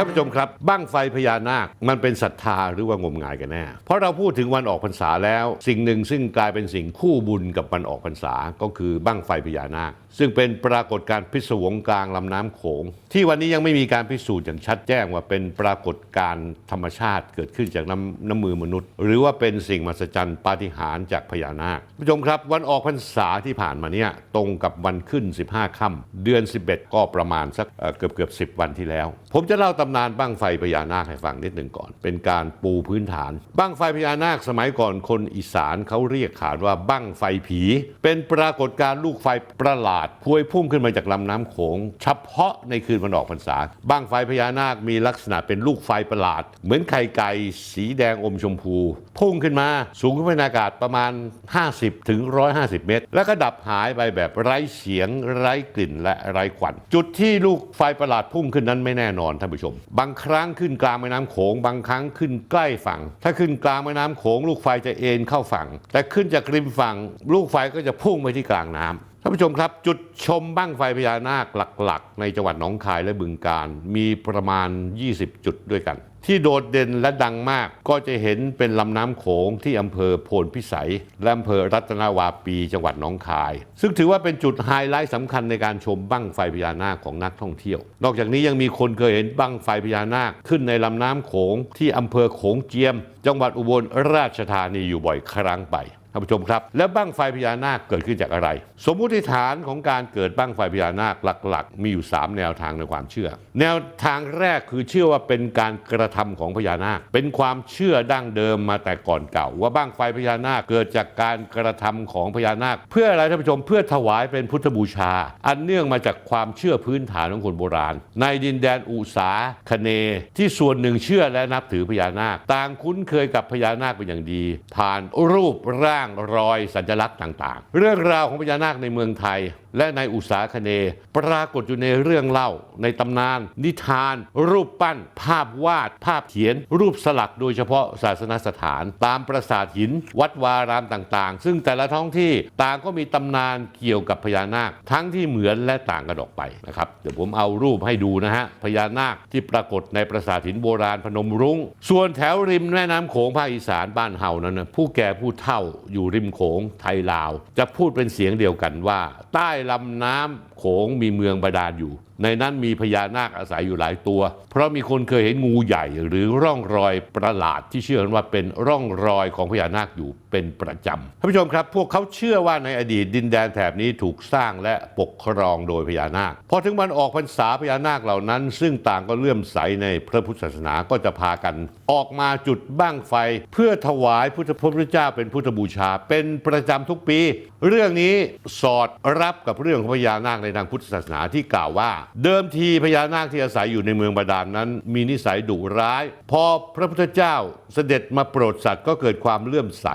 ท่านผู้ชมครับบั้งไฟพญานาคมันเป็นศรัทธาหรือว่างมงายกันแน่ เพราะเราพูดถึงวันออกพรรษาแล้ว สิ่งหนึ่งซึ่งกลายเป็นสิ่งคู่บุญกับวันออกพรรษาก็คือบั้งไฟพญานาคซึ่งเป็นปรากฏการณ์พิศวงกลางลำน้ำโขง ที่วันนี้ยังไม่มีการพิสูจน์อย่างชัดแจ้งว่าเป็นปรากฏการณ์ธรรมชาติเกิดขึ้นจากน้ำน้ำมือมนุษย์ หรือว่าเป็นสิ่งมหัศจรรย์ปาฏิหาริย์จากพญานาคผู้ชมครับ วันออกพรรษาที่ผ่านมาเนี่ยตรงกับวันขึ้น 15ค่ำเดือน 11 ก็ประมาณสักเเกือบเกือบ10วันที่แล้ว ผมจะเล่าตำนานบั้งไฟพญานาคให้ฟังนิดหนึ่งก่อน เป็นการปูพื้นฐานบั้งไฟพญานาคสมัยก่อนคนอีสานเขาเรียกขานว่าบั้งไฟผี เป็นปรากฏการณ์ลูกไฟประหลาดพวยพุ่งขึ้นมาจากลำน้ำโขงเฉพาะในคืนวันออกพรรษาบั้งไฟพญานาคมีลักษณะเป็นลูกไฟประหลาด เหมือนไข่ไก่สีแดงอมชมพู พุ่งขึ้นมาสูงขึ้นไปในอากาศประมาณ 50ถึง150 เมตร แล้วก็ดับหายไปแบบไร้เสียงไร้กลิ่นและไร้ควัน จุดที่ลูกไฟประหลาดพุ่งขึ้นนั้นไม่แน่นอนท่านผู้ชม บางครั้งขึ้นกลางแม่น้ำโขงบางครั้งขึ้นใกล้ฝั่ง ถ้าขึ้นกลางแม่น้ำโขงลูกไฟจะเอ็นเข้าฝั่ง แต่ขึ้นจากริมฝั่ง ลูกไฟก็จะพุ่งไปที่กลางน้ำ ท่านผู้ชมครับจุดชมบั้งไฟพญานาคหลักๆ ในจังหวัดหนองคายและบึงกาฬมีประมาณ 20 จุดด้วยกัน ที่โดดเด่นและดังมากก็จะเห็นเป็นลำน้ำโขงที่อำเภอโพนพิสัย และอำเภอรัตนาวาปีจังหวัดหนองคาย ซึ่งถือว่าเป็นจุดไฮไลท์สำคัญในการชมบั้งไฟพญานาคของนักท่องเที่ยว นอกจากนี้ยังมีคนเคยเห็นบั้งไฟพญานาคขึ้นในลำน้ำโขงที่อำเภอโขงเจียม จังหวัดอุบลราชธานีอยู่บ่อยครั้งไป ท่านผู้ชมครับ แล้วบั้งไฟพญานาคเกิดขึ้นจากอะไร สมมุติฐานของการเกิดบั้งไฟพญานาคหลักๆ มีอยู่ 3 แนวทางในความเชื่อ แนวทางแรกคือเชื่อว่าเป็นการกระทำของพญานาค เป็นความเชื่อดั้งเดิมมาแต่ก่อนเก่า ว่าบั้งไฟพญานาคเกิดจากการกระทำของพญานาค เพื่ออะไรท่านผู้ชมเพื่อถวายเป็นพุทธบูชา อันเนื่องมาจากความเชื่อพื้นฐานของคนโบราณ ในดินแดนอุสาคเน ที่ส่วนหนึ่งเชื่อและนับถือพญานาค ต่างคุ้นเคยกับพญานาคเป็นอย่างดี ผ่านรูปร่างรอยสัญลักษณ์ต่าง ๆ เรื่องราวของพญานาคในเมืองไทย และในอุสาคเน ปรากฏอยู่ในเรื่องเล่า ในตำนาน นิทาน รูปปั้น ภาพวาด ภาพเขียน รูปสลักโดยเฉพาะศาสนสถาน ตามปราสาทหิน วัดวารามต่างๆ ซึ่งแต่ละท้องที่ต่างก็มีตำนานเกี่ยวกับพญานาค ทั้งที่เหมือนและต่างกันออกไปนะครับเดี๋ยวผมเอารูปให้ดูนะฮะพญานาคที่ปรากฏในปราสาทหินโบราณพนมรุง้ง ส่วนแถวริมแม่น้ำโขงภาคอีสานบ้านเฮานั้นผู้แก่ผู้เฒ่าอยู่ริมโขงไทยลาว จะพูดเป็นเสียงเดียวกันว่าใต้ลำน้ำ โขงมีเมืองบาดาลอยู่ ในนั้นมีพญานาคอาศัยอยู่หลายตัว เพราะมีคนเคยเห็นงูใหญ่หรือร่องรอยประหลาดที่เชื่อกันว่าเป็นร่องรอยของพญานาคอยู่เป็นประจำท่านผู้ชมครับ พวกเขาเชื่อว่าในอดีตดินแดนแถบนี้ถูกสร้างและปกครองโดยพญานาคพอถึงวันออกพรรษาพญานาคเหล่านั้น ซึ่งต่างก็เลื่อมใสในพระพุทธศาสนาก็จะพากัน ออกมาจุดบ้างไฟ เพื่อถวายพุทธพระพุทธเจ้าเป็นพุทธบูชา เป็นประจำทุกปี เรื่องนี้สอดรับกับเรื่องของพญานาคในทางพุทธศาสนาที่กล่าวว่า เดิมทีพญานาคที่อาศัยอยู่ในเมืองบาดาลนนั้น มีนิสัยดุร้าย พอพระพุทธเจ้าเสด็จมาโปรดสัตว์ก็เกิดความเลื่อมใส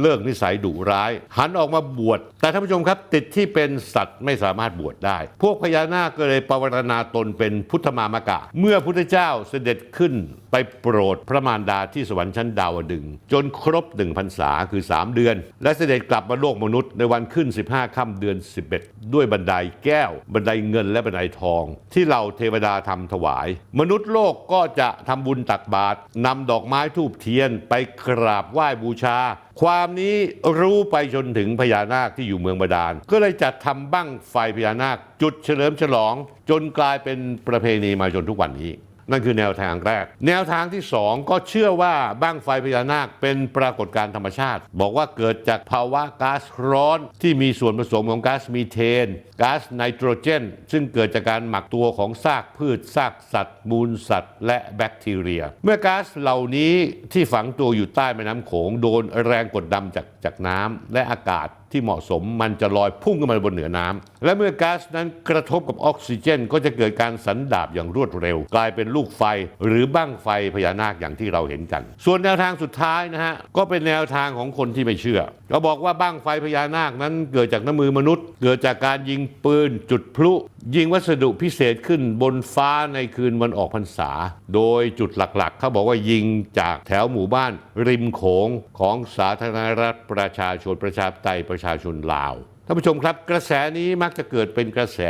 เลิกนิสัยดุร้าย หันออกมาบวชแต่ท่านผู้ชมครับ ติดที่เป็นสัตว์ไม่สามารถบวชได้ พวกพญานาคก็เลยปวารณาตนเป็นพุทธมามกะ เมื่อพุทธเจ้าเสด็จขึ้นไปโปรดพระมารดาที่สวรรค์ชั้นดาวดึง จนครบหนึ่งพรรษาคือ 3 เดือน และเสด็จกลับมาโลกมนุษย์ในวันขึ้น 15 ค่ำเดือน 11 ด้วยบันไดแก้ว บันไดเงินและบันไดทอง ที่เราเทวดาทำถวาย มนุษย์โลกก็จะทำบุญตักบาตรนำดอกไม้ทูบเทียนไปกราบไหว้บูชา ความนี้รู้ไปจนถึงพญานาคที่อยู่เมืองบาดาล ก็เลยจัดทำบั้งไฟพญานาค จุดเฉลิมฉลอง จนกลายเป็นประเพณีมาจนทุกวันนี้ นั่นคือแนวทางแรก แนวทางที่สองก็เชื่อว่าบ้างไฟพญานาคเป็นปรากฏการณ์ธรรมชาติ บอกว่าเกิดจากภาวะก๊าซร้อนที่มีส่วนผสมของก๊าซมีเทนก๊าซไนโตรเจน ซึ่งเกิดจากการหมักตัวของซากพืชซากสัตว์ มูลสัตว์ และแบคทีเรีย เมื่อก๊าซเหล่านี้ที่ฝังตัวอยู่ใต้แม่น้ำโขงโดนแรงกดดันจากจากน้ำและอากาศที่เหมาะสมมันจะลอยพุ่งขึ้นมาบนเหนือน้ำ และเมื่อก๊าซนั้นกระทบกับออกซิเจน ก็จะเกิดการสันดาบอย่างรวดเร็ว กลายเป็นลูกไฟหรือบ้างไฟพญานาคอย่างที่เราเห็นกัน ส่วนแนวทางสุดท้ายนะฮะก็เป็นแนวทางของคนที่ไม่เชื่อเขาบอกว่าบ้างไฟพญานาคนั้นเกิดจากน้ำมือมนุษย์ เกิดจากการยิงปืนจุดพลุ ยิงวัสดุพิเศษขึ้นบนฟ้าในคืนวันออกพรรษา โดยจุดหลักๆ เขาบอกว่ายิงจากแถวหมู่บ้าน ริมโขงของสาธารณรัฐประชาชนประชาธิปไตยประชาชนลาว ท่านผู้ชมครับ กระแสนี้มักจะเกิดเป็นกระแส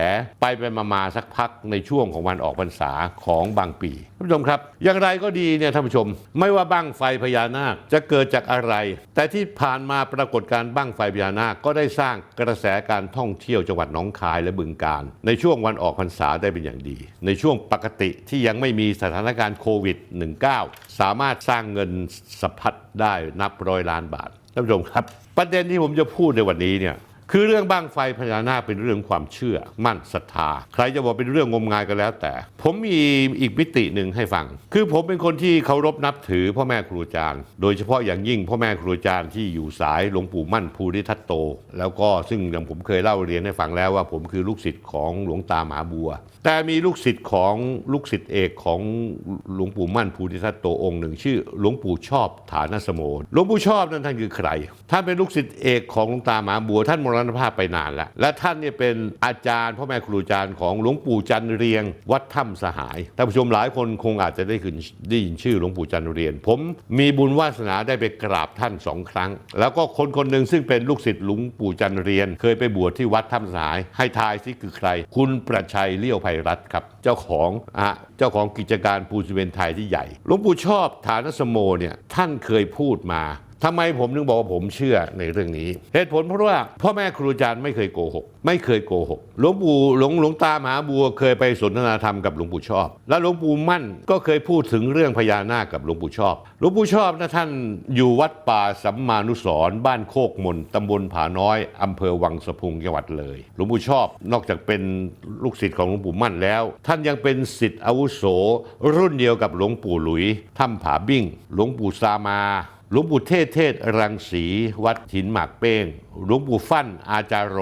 ไปไปมามาสักพักในช่วงของวันออกพรรษาของบางปีท่านผู้ชมครับ อย่างไรก็ดีเนี่ยท่านผู้ชม ไม่ว่าบั้งไฟพญานาคจะเกิดจากอะไร แต่ที่ผ่านมาปรากฏการบั้งไฟพญานาคก็ได้สร้างกระแสการท่องเที่ยวจังหวัดหนองคายและบึงกาฬในช่วงวันออกพรรษาได้เป็นอย่างดี ในช่วงปกติที่ยังไม่มีสถานการณ์โควิด -19 สามารถสร้างเงินสะพัดได้นับร้อยล้านบาทท่านผู้ชมครับ ประเด็นที่ผมจะพูดในวันนี้เนี่ย คือเรื่องบ้างไฟพญานาคเป็นเรื่องความเชื่อ มั่นศรัทธา ใครจะบอกเป็นเรื่องงมงายก็แล้วแต่ ผมมีอีกมิติหนึ่งให้ฟัง คือผมเป็นคนที่เคารพนับถือพ่อแม่ครูอาจารย์ โดยเฉพาะอย่างยิ่งพ่อแม่ครูอาจารย์ที่อยู่สายหลวงปู่มั่นภูริทัตโต แล้วก็ซึ่งอย่างผมเคยเล่าเรียนให้ฟังแล้วว่า ผมคือลูกศิษย์ของหลวงตามหาบัว แต่มีลูกศิษย์ของลูกศิษย์เอกของหลวงปู่มั่นภูริทัตโตองค์หนึ่งชื่อหลวงปู่ชอบฐานสโมหลวงปู่ชอบนั้นท่านคือใคร ท่านเป็นลูกศิษย์เอกของหลวงตามหาบัวท่านมรณภาพไปนานแล้ว และท่านเนี่ยเป็นอาจารย์พ่อแม่ครูอาจารย์ของหลวงปู่จันเรียง วัดถ้ำสหายท่านผู้ชมหลายคนคงอาจจะได้ขึ้นได้ยินชื่อหลวงปู่จันเรียน ผมมีบุญวาสนาได้ไปกราบท่านสองครั้ง แล้วก็คนคนหนึ่งซึ่งเป็นลูกศิษย์หลวงปู่จันเรียน เคยไปบวชที่วัดถ้ำสหาย ให้ทายซิคือใคร คุณประชัยเลี้ยวไพรัตครับเจ้าของอะเจ้าของกิจการปูนซีเมนไทยที่ใหญ่หลวงปู่ชอบฐานสโมเนี่ยท่านเคยพูดมา ทำไมผมถึงบอกว่าผมเชื่อในเรื่องนี้ เหตุผลเพราะว่าพ่อแม่ครูอาจารย์ไม่เคยโกหก ไม่เคยโกหก หลวงปู่หลวงหลวงตามหาบัวเคยไปสนทนาธรรมกับหลวงปู่ชอบ และหลวงปู่มั่นก็เคยพูดถึงเรื่องพญานาคกับหลวงปู่ชอบ หลวงปู่ชอบนะท่านอยู่วัดป่าสัมมานุสรบ้านโคกมนตำบลผาน้อยอำเภอวังสะพุงจังหวัดเลย หลวงปู่ชอบนอกจากเป็นลูกศิษย์ของหลวงปู่มั่นแล้ว ท่านยังเป็นศิษย์อาวุโส รุ่นเดียวกับหลวงปู่หลุยถ้ำผาบิ้งหลวงปู่ซามา หลวงปู่เทศเทศรังสีวัดหินหมากเป้งหลวงปู่ฟั่นอาจารโร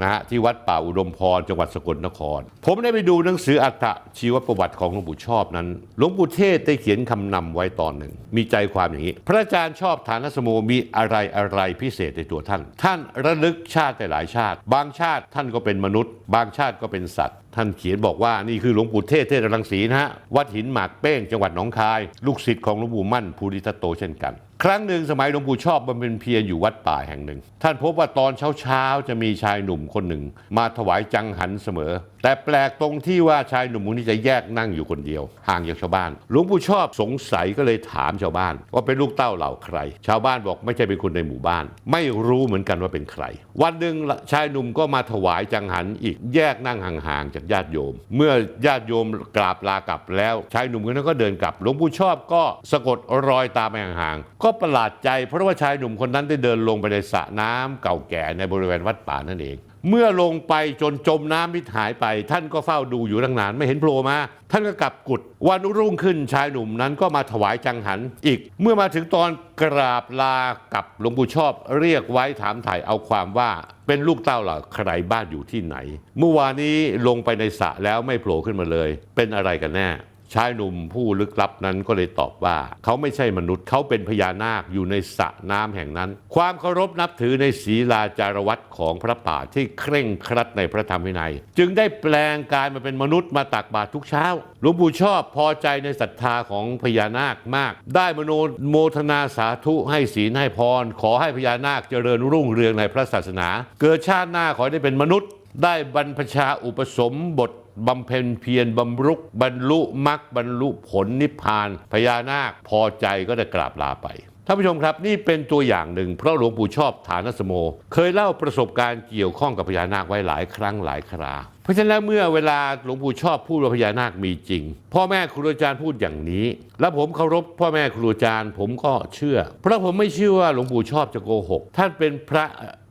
นะฮะที่วัดป่าอุดมพรจังหวัดสกลนคร ผมได้ไปดูหนังสืออัตชีวประวัติของหลวงปู่ชอบนั้นหลวงปู่เทศได้เขียนคำนำไว้ตอนหนึ่ง มีใจความอย่างนี้ พระอาจารย์ชอบฐานสโมมีอะไรอะไรพิเศษในตัวท่าน ท่านระลึกชาติหลายชาติ บางชาติท่านก็เป็นมนุษย์ บางชาติก็เป็นสัตว์ ท่านเขียนบอกว่านี่คือหลวงปู่เทศเทศรังสีนะฮะวัดหินหมากเป้งจังหวัดหนองคาย ลูกศิษย์ของหลวงปู่มั่นภูริทัตโตเช่นกัน ครั้งหนึ่งสมัยหลวงปู่ชอบบำเพ็ญเพียรอยู่วัดป่าแห่งหนึ่ง ท่านพบบว่าตอนเช้าๆจะมีชายหนุ่มคนหนึ่ง มาถวายจังหันเสมอ แต่แปลกตรงที่ว่าชายหนุ่มคนนี้จะแยกนั่งอยู่คนเดียว ห่างจากชาวบ้าน หลวงปู่ชอบสงสัยก็เลยถามชาวบ้าน ว่าเป็นลูกเต้าเหล่าใคร ชาวบ้านบอกไม่ใช่เป็นคนในหมู่บ้าน ไม่รู้เหมือนกันว่าเป็นใคร วันหนึ่งชายหนุ่มก็มาถวายจังหันอีกแยกนั่งห่างๆจากญาติโยม เมื่อญาติโยมกราบลากลับแล้วชายหนุ่มคนนั้นก็เดินกลับ หลวงปู่ชอบก็สะกดรอยตามไปห่างๆก็ประหลาดใจ เพราะว่าชายหนุ่มคนนั้นได้เดินลงไปในสระน้ำเก่าแก่ในบริเวณวัดป่านั่นเอง เมื่อลงไปจนจมน้ำมิดหายไป ท่านก็เฝ้าดูอยู่ตั้งนานไม่เห็นโผล่มา ท่านก็กลับกุดวันรุ่งขึ้นชายหนุ่มนั้นก็มาถวายจังหันอีก เมื่อมาถึงตอนกราบลากับหลวงปู่ชอบเรียกไว้ถามถ่ายเอาความว่าเป็นลูกเต้าเหล่าใครบ้านอยู่ที่ไหน เมื่อวานนี้ลงไปในสระแล้วไม่โผล่ขึ้นมาเลย เป็นอะไรกันแน่ ชายหนุ่มผู้ลึกลับนั้นก็เลยตอบว่า เขาไม่ใช่มนุษย์เขาเป็นพญานาคอยู่ในสระน้ำแห่งนั้น ความเคารพนับถือในศีลาจารวัตของพระป่าที่เคร่งครัดในพระธรรมวินัย จึงได้แปลงกายมาเป็นมนุษย์มาตักบาตรทุกเช้าหลวงปู่ชอบพอใจในศรัทธาของพญานาคมาก ได้มโนโมทนาสาธุให้ศีลให้พร ขอให้พญานาคเจริญรุ่งเรืองในพระศาสนา เกิดชาติหน้าขอได้เป็นมนุษย์ ได้บรรพชาอุปสมบท บำเพ็ญเพียรบำรุกบรรลุมรรคบรรลุผลนิพพานพญานาคพอใจก็ได้กราบลาไปท่านผู้ชมครับนี่เป็นตัวอย่างหนึ่งเพราะหลวงปู่ชอบฐานสโม เคยเล่าประสบการณ์เกี่ยวข้องกับพญานาคไว้หลายครั้งหลายครา เพราะฉะนั้นเมื่อเวลาหลวงปู่ชอบพูดว่าพญานาคมีจริง พ่อแม่ครูอาจารย์พูดอย่างนี้ แล้วผมเคารพพ่อแม่ครูอาจารย์ผมก็เชื่อ เพราะผมไม่เชื่อว่าหลวงปู่ชอบจะโกหกท่านเป็นพระ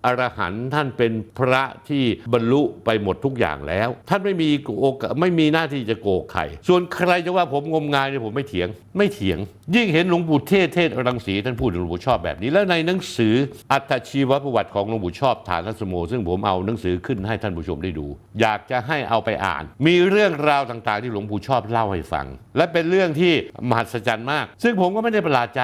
อรหันต์ท่านเป็นพระที่บรรลุไปหมดทุกอย่างแล้ว ท่านไม่มีโอกาสไม่มีหน้าที่จะโกหกใครส่วนใครจะว่าผมงมงายเนี่ยผมไม่เถียง ไม่เถียง ยิ่งเห็นหลวงปู่เทศเทศรังสีท่านพูดถึงหลวงปู่ชอบแบบนี้ แล้วในหนังสืออัตชีวประวัติของหลวงปู่ชอบฐานสโมซึ่งผมเอาหนังสือขึ้นให้ท่านผู้ชมได้ดู อยากจะให้เอาไปอ่าน มีเรื่องราวต่างๆ ที่หลวงปู่ชอบเล่าให้ฟัง และเป็นเรื่องที่มหัศจรรย์มาก ซึ่งผมก็ไม่ได้ประหลาดใจ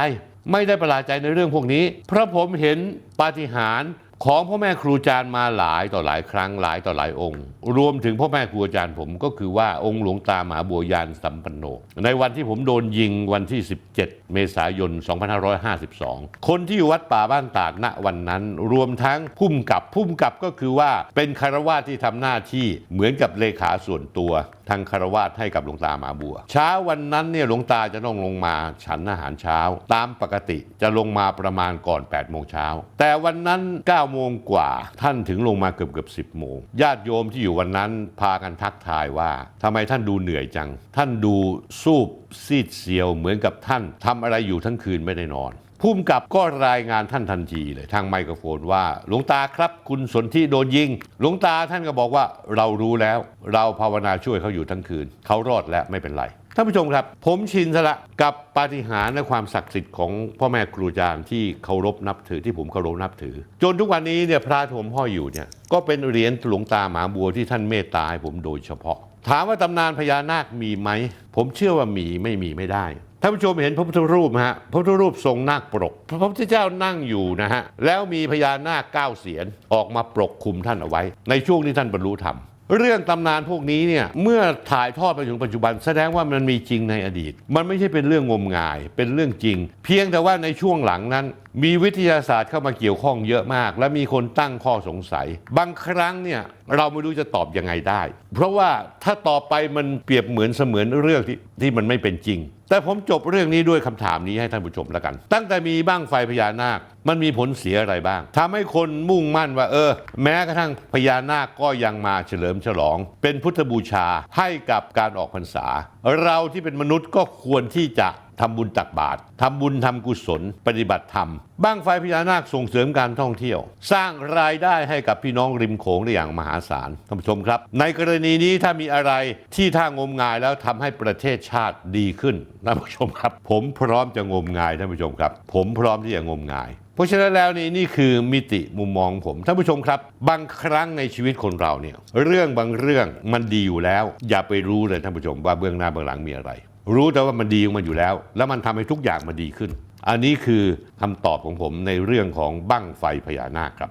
ไม่ได้ประหลาดใจในเรื่องพวกนี้ เพราะผมเห็นปาฏิหาริย์ ของพ่อแม่ครูอาจารย์มาหลายต่อหลายครั้งหลายต่อหลายองค์ รวมถึงพ่อแม่ครูอาจารย์ผมก็คือว่าองค์หลวงตามหาบัวยานสัมปันโน ในวันที่ผมโดนยิงวันที่ 17 เมษายน 2552 คนที่อยู่วัดป่าบ้านตาดณวันนั้น รวมทั้งพุ่มกับพุ่มกับก็คือว่าเป็นคารวาที่ทำหน้าที่เหมือนกับเลขาส่วนตัว ทางคารวาสให้กับหลวงตามาบัว เช้าวันนั้นเนี่ยหลวงตาจะต้องลงมาฉันอาหารเช้า ตามปกติจะลงมาประมาณก่อน8โมงเช้า แต่วันนั้น9โมงกว่าท่านถึงลงมาเกือบเกือบ10โมงญาติโยมที่อยู่วันนั้นพากันทักทายว่าทำไมท่านดูเหนื่อยจัง ท่านดูสูบซีดเซียวเหมือนกับท่านทำอะไรอยู่ทั้งคืนไม่ได้นอนภูมิกับก็รายงานท่านทันทีเลยทางไมโครโฟนว่า หลวงตาครับคุณสนที่โดนยิง หลวงตาท่านก็บอกว่าเรารู้แล้ว เราภาวนาช่วยเขาอยู่ทั้งคืน เขารอดแล้วไม่เป็นไรท่านผู้ชมครับ ผมชินซะละกับปาฏิหาริย์และความศักดิ์สิทธิ์ของพ่อแม่ครูอาจารย์ที่เคารพนับถือที่ผมเคารพนับถือ จนทุกวันนี้เนี่ยพระที่ผมห้อยอยู่เนี่ยก็เป็นเหรียญหลวงตาหมาบัวที่ท่านเมตตาให้ผมโดยเฉพาะ ถามว่าตำนานพญานาคมีไหม ผมเชื่อว่ามีไม่มีไม่ได้ ท่านผู้ชมเห็นพระพุทธรูปฮะพระพุทธรูปทรงนาคปรก พระพุทธเจ้านั่งอยู่นะฮะแล้วมีพญานาคเก้าเสียนออกมาปกคลุมท่านเอาไว้ ในช่วงที่ท่านบรรลุธรรมเรื่องตำนานพวกนี้เนี่ยเมื่อถ่ายทอดไปถึงปัจจุบัน แสดงว่ามันมีจริงในอดีต มันไม่ใช่เป็นเรื่องงมงาย เป็นเรื่องจริง เพียงแต่ว่าในช่วงหลังนั้น มีวิทยาศาสตร์เข้ามาเกี่ยวข้องเยอะมาก และมีคนตั้งข้อสงสัย บางครั้งเนี่ย เราไม่รู้จะตอบยังไงได้ เพราะว่าถ้าตอบไปมันเปรียบเหมือนเสมือนเรื่องที่ที่มันไม่เป็นจริง แต่ผมจบเรื่องนี้ด้วยคำถามนี้ให้ท่านผู้ชมแล้วกัน ตั้งแต่มีบ้างไฟพญานาค มันมีผลเสียอะไรบ้างทำให้คนมุ่งมั่นว่า เออ แม้กระทั่งพญานาคก็ยังมาเฉลิมฉลอง เป็นพุทธบูชาให้กับการออกพรรษา เราที่เป็นมนุษย์ก็ควรที่จะ ทำบุญตักบาตรทำบุญทำกุศล ปฏิบัติธรรม บ้างไฟพญานาคส่งเสริมการท่องเที่ยว สร้างรายได้ให้กับพี่น้องริมโขงได้อย่างมหาศาลท่านผู้ชมครับ ในกรณีนี้ถ้ามีอะไรที่ถ้างมงายแล้วทำให้ประเทศชาติดีขึ้นท่านผู้ชมครับ ผมพร้อมจะงมงายท่านผู้ชมครับ ผมพร้อมที่จะงมงายเพราะฉะนั้นแล้วนี่นี่คือมิติมุมมองผมท่านผู้ชมครับ บางครั้งในชีวิตคนเราเนี่ยเรื่องบางเรื่องมันดีอยู่แล้ว อย่าไปรู้เลยท่านผู้ชมว่าเบื้องหน้าเบื้องหลังมีอะไร รู้แต่ว่ามันดีของมันอยู่แล้ว แล้วมันทำให้ทุกอย่างมันดีขึ้น อันนี้คือคำตอบของผมในเรื่องของบั้งไฟพญานาคครับ